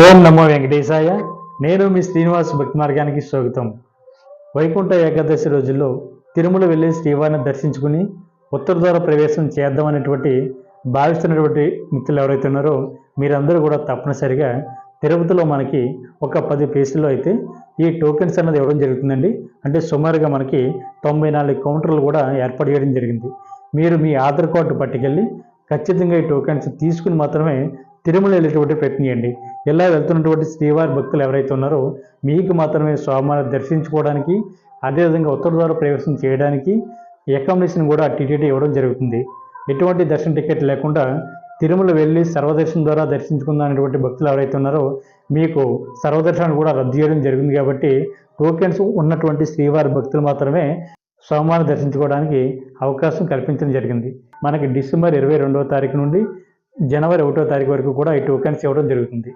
ఓం నమో వెంకటేశాయ. నేను మీ శ్రీనివాస్ భక్తి మార్గానికి స్వాగతం. వైకుంఠ ఏకాదశి రోజుల్లో తిరుమల వెళ్ళి శ్రీవారిని దర్శించుకుని ఉత్తర ద్వార ప్రవేశం చేద్దామనేటువంటి భావిస్తున్నటువంటి మిత్రులు ఎవరైతే ఉన్నారో మీరందరూ కూడా తప్పనిసరిగా తిరుపతిలో మనకి ఒక పది ప్లేసుల్లో అయితే ఈ టోకెన్స్ అనేది ఇవ్వడం జరుగుతుందండి. అంటే సుమారుగా మనకి తొంభై నాలుగు కౌంటర్లు కూడా ఏర్పాటు చేయడం జరిగింది. మీరు మీ ఆధార్ కార్డు పట్టుకెళ్ళి ఖచ్చితంగా ఈ టోకెన్స్ తీసుకుని మాత్రమే తిరుమల వెళ్ళేటువంటి ప్రయత్నం చేయండి. ఇలా వెళ్తున్నటువంటి శ్రీవారి భక్తులు ఎవరైతే ఉన్నారో మీకు మాత్రమే స్వామివారిని దర్శించుకోవడానికి అదేవిధంగా ఉత్తర ద్వార ప్రవేశం చేయడానికి అకామిడేషన్ కూడా టీటీడీ ఇవ్వడం జరుగుతుంది. ఎటువంటి దర్శన టికెట్ లేకుండా తిరుమల వెళ్ళి సర్వదర్శనం ద్వారా దర్శించుకుందానేటువంటి భక్తులు ఎవరైతే ఉన్నారో మీకు సర్వదర్శనాన్ని కూడా రద్దు చేయడం జరిగింది కాబట్టి టోకెన్స్ ఉన్నటువంటి శ్రీవారి భక్తులు మాత్రమే స్వామివారిని దర్శించుకోవడానికి అవకాశం కల్పించడం జరిగింది. మనకి డిసెంబర్ ఇరవై రెండవ తారీఖు నుండి జనవరి ఒకటో తారీఖు వరకు కూడా ఈ టోకెన్స్ ఇవ్వడం జరుగుతుంది.